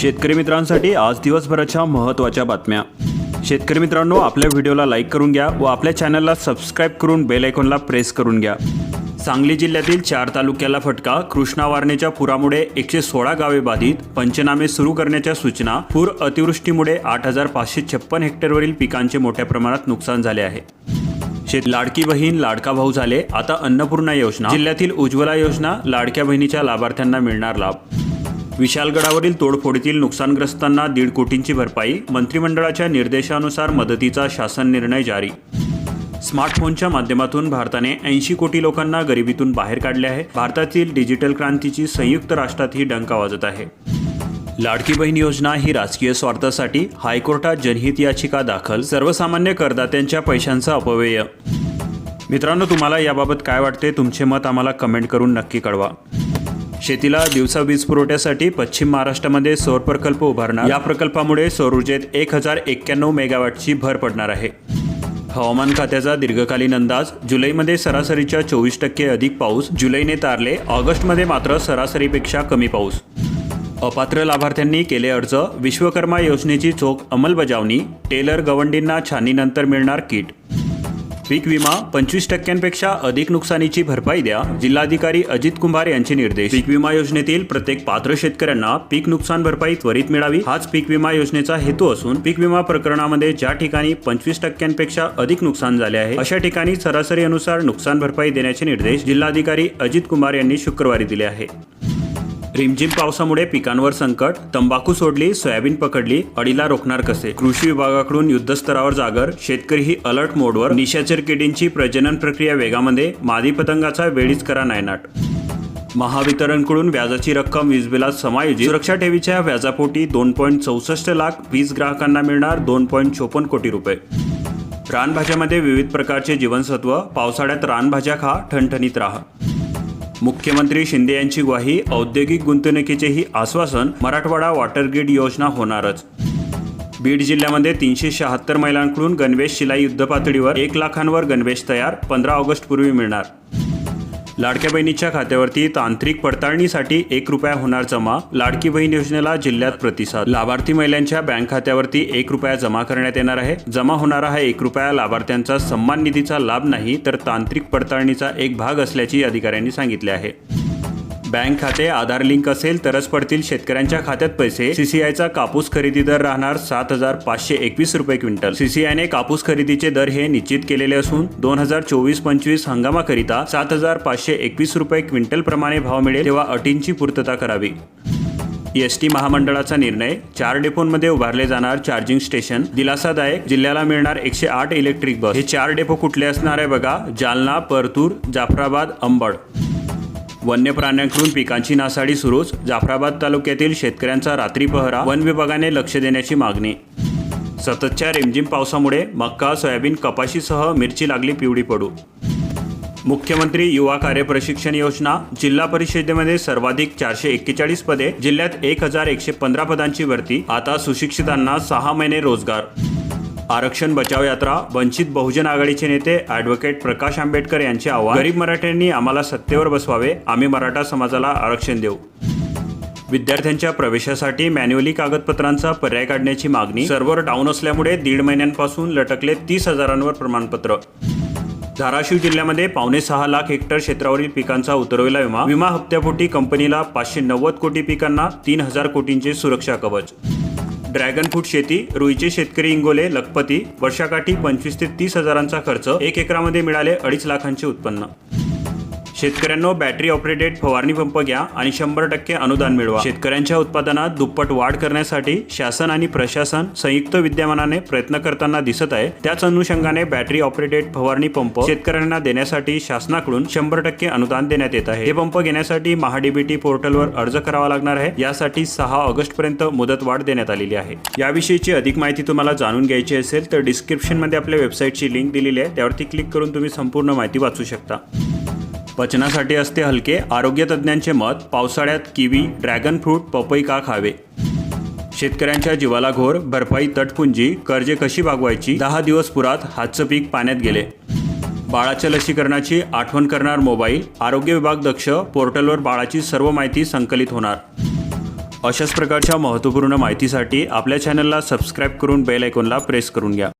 शेतकरी मित्रांसाठी आज दिवसभराच्या महत्त्वाच्या बातम्या. शेतकरी मित्रांनो आपल्या व्हिडिओला लाईक करून घ्या व आपल्या चॅनलला सबस्क्राईब करून बेल आयकॉनला प्रेस करून घ्या. सांगली जिल्ह्यातील चार तालुक्याला फटका कृष्णावारणेच्या पुरामुळे एकशे सोळा गावे बाधित पंचनामे सुरू करण्याच्या सूचना पूर अतिवृष्टीमुळे आठ हजार पाचशे छप्पन हेक्टरवरील पिकांचे मोठ्या प्रमाणात नुकसान झाले आहे. शेत लाडकी बहीण लाडका भाऊ झाले. आता अन्नपूर्णा योजना जिल्ह्यातील उज्ज्वला योजना लाडक्या बहिणीच्या लाभार्थ्यांना मिळणार लाभ. विशालगडावरील तोडफोडीतील नुकसानग्रस्तांना दीड कोटींची भरपाई मंत्रिमंडळाच्या निर्देशानुसार मदतीचा शासन निर्णय जारी. स्मार्टफोनच्या माध्यमातून भारताने ऐंशी कोटी लोकांना गरिबीतून बाहेर काढले आहे. भारतातील डिजिटल क्रांतीची संयुक्त राष्ट्रातही डंका वाजत आहे. लाडकी बहीण योजना ही राजकीय स्वार्थासाठी हायकोर्टात जनहित याचिका दाखल सर्वसामान्य करदात्यांच्या पैशांचा अपव्यय. मित्रांनो तुम्हाला याबाबत काय वाटते? तुमचे मत आम्हाला कमेंट करून नक्की कळवा. शेतीला दिवसा वीज पुरवठ्यासाठी पश्चिम महाराष्ट्रामध्ये सौर प्रकल्प उभारणार. या प्रकल्पामुळे सौर ऊर्जेत एक हजार एक्क्याण्णव मेगावॅटची भर पडणार आहे. हवामान खात्याचा दीर्घकालीन अंदाज जुलैमध्ये सरासरीच्या चोवीस टक्के अधिक पाऊस जुलैने तारले ऑगस्टमध्ये मात्र सरासरीपेक्षा कमी पाऊस. अपात्र लाभार्थ्यांनी केले अर्ज विश्वकर्मा योजनेची चोख अंमलबजावणी टेलर गवंडींना छानीनंतर मिळणार किट. पीक विमा पंचवीस टक्क्यांपेक्षा अधिक नुकसानीची भरपाई द्या जिल्हाधिकारी अजित कुंभार यांचे निर्देश. पीक विमा योजनेतील प्रत्येक पात्र शेतकऱ्यांना पीक नुकसान भरपाई त्वरित मिळावी हाच पीक विमा योजनेचा हेतू असून पीक विमा प्रकरणामध्ये ज्या ठिकाणी पंचवीस टक्क्यांपेक्षा अधिक नुकसान झाले आहे अशा ठिकाणी सरासरी अनुसार नुकसान भरपाई देण्याचे निर्देश जिल्हाधिकारी अजित कुमार यांनी शुक्रवारी दिले आहे. रिमझिम पावसामुळे पिकांवर संकट तंबाखू सोडली सोयाबीन पकडली अडीला रोखणार कसे? कृषी विभागाकडून युद्धस्तरावर जागर शेतकरी ही अलर्ट मोडवर निशाचर किडींची प्रजनन प्रक्रिया वेगामध्ये मादी पतंगाचा वेळीच करा नायनाट. महावितरणकडून व्याजाची रक्कम वीज बिलात समायोजित. सुरक्षा ठेवीच्या व्याजापोटी दोन पॉईंट चौसष्ट लाख वीज ग्राहकांना मिळणार दोन पॉईंट चोपन्न कोटी रुपये. रानभाज्यामध्ये विविध प्रकारचे जीवनसत्व पावसाळ्यात रानभाज्या खा ठणठणीत राहा. मुख्यमंत्री शिंदे यांची ग्वाही औद्योगिक गुंतवणुकीचेही आश्वासन मराठवाडा वॉटर ग्रीड योजना होणारच. बीड जिल्ह्यामध्ये तीनशे शहात्तर महिलांकडून गणवेश शिलाई युद्धपातळीवर एक लाखांवर गणवेश तयार पंधरा ऑगस्ट पूर्वी मिळणार. लाडक्या बहिणीच्या खात्यावरती तांत्रिक पडताळणीसाठी एक रुपया होणार जमा लाडकी बहीण योजनेला जिल्ह्यात प्रतिसाद. लाभार्थी महिलांच्या बँक खात्यावरती एक रुपया जमा करण्यात येणार आहे. जमा होणारा हा एक रुपया लाभार्थ्यांचा सन्मान निधीचा लाभ नाही तर तांत्रिक पडताळणीचा एक भाग असल्याची अधिकाऱ्यांनी सांगितले आहे. बँक खाते आधार लिंक असेल तरच पडतील शेतकऱ्यांच्या खात्यात पैसे. सीसीआयचा कापूस खरेदी दर राहणार सात हजार पाचशे एकवीस रुपये क्विंटल. सीसीआयने कापूस खरेदीचे दर हे निश्चित केलेले असून दोन हजार चोवीस पंचवीस हंगामाकरिता सात हजार पाचशे एकवीस रुपये क्विंटल प्रमाणे भाव मिळेल तेव्हा अटींची पूर्तता करावी. एस टी महामंडळाचा निर्णय. चार डेपोंमध्ये उभारले जाणार चार्जिंग स्टेशन. दिलासादायक जिल्ह्याला मिळणार एकशे आठ इलेक्ट्रिक बस. हे चार डेपो कुठले असणार आहे बघा. जालना परतूर जाफराबाद अंबड. वन्य प्राण्यांकडून पिकांची नासाडी सुरूच जाफराबाद तालुक्यातील शेतकऱ्यांचा रात्री पहरा वन विभागाने लक्ष देण्याची मागणी. सततच्या रिमझिम पावसामुळे मक्का सोयाबीन कपाशीसह मिरची लागली पिवळी पडू. मुख्यमंत्री युवा कार्य प्रशिक्षण योजना जिल्हा परिषदेमध्ये सर्वाधिक चारशे एक्केचाळीस पदे जिल्ह्यात एक हजार एकशे पंधरा पदांची भरती आता सुशिक्षितांना सहा महिने रोजगार. आरक्षण बचाव यात्रा वंचित बहुजन आघाडीचे नेते ॲडव्होकेट प्रकाश आंबेडकर यांचे आव्हान गरीब मराठ्यांनी आम्हाला सत्तेवर बसवावे आम्ही मराठा समाजाला आरक्षण देऊ. विद्यार्थ्यांच्या प्रवेशासाठी मॅन्युअली कागदपत्रांचा पर्याय काढण्याची मागणी सर्व्हर डाऊन असल्यामुळे दीड महिन्यांपासून लटकले तीस हजारांवर प्रमाणपत्र. धाराशिव जिल्ह्यामध्ये पावणे सहा लाख हेक्टर क्षेत्रावरील पिकांचा उतरविला विमा विमा हप्त्यापोटी कंपनीला पाचशे नव्वद कोटी पिकांना तीन हजार कोटींचे सुरक्षा कवच. ड्रॅगन फ्रूट शेती रुईचे शेतकरी इंगोले लखपती वर्षाकाठी पंचवीस ते तीस हजारांचा खर्च एक एकरामध्ये मिळाले अडीच लाखांचे उत्पन्न. शेतकऱ्यांनो बॅटरी ऑपरेटेड फवारणी पंप घ्या आणि शंभर टक्के अनुदान मिळवा. शेतकऱ्यांच्या उत्पादनात दुप्पट वाढ करण्यासाठी शासन आणि प्रशासन संयुक्त विद्यमानाने प्रयत्न करताना दिसत आहे. त्याच अनुषंगाने बॅटरी ऑपरेटेड फवारणी पंप शेतकऱ्यांना देण्यासाठी शासनाकडून शंभर टक्के अनुदान देण्यात येत आहे. हे पंप घेण्यासाठी महाडीबीटी पोर्टलवर अर्ज करावा लागणार आहे. यासाठी सहा ऑगस्ट पर्यंत मुदत वाढ देण्यात आलेली आहे. याविषयीची अधिक माहिती तुम्हाला जाणून घ्यायची असेल तर डिस्क्रिप्शनमध्ये आपल्या वेबसाईटची लिंक दिलेली आहे. त्यावरती क्लिक करून तुम्ही संपूर्ण माहिती वाचू शकता. पचनासाठी असते हलके आरोग्य तज्ज्ञांचे मत पावसाळ्यात किवी ड्रॅगन फ्रूट पपई का खावे? शेतकऱ्यांच्या जीवाला घोर भरपाई तटपुंजी कर्जे कशी भागवायची दहा दिवस पुरात हातचं पीक पाण्यात गेले. बाळाच्या लसीकरणाची आठवण करणार मोबाईल आरोग्य विभाग दक्ष पोर्टलवर बाळाची सर्व माहिती संकलित होणार. अशाच प्रकारच्या महत्त्वपूर्ण माहितीसाठी आपल्या चॅनलला सबस्क्राईब करून बेल आयकॉनला प्रेस करून घ्या.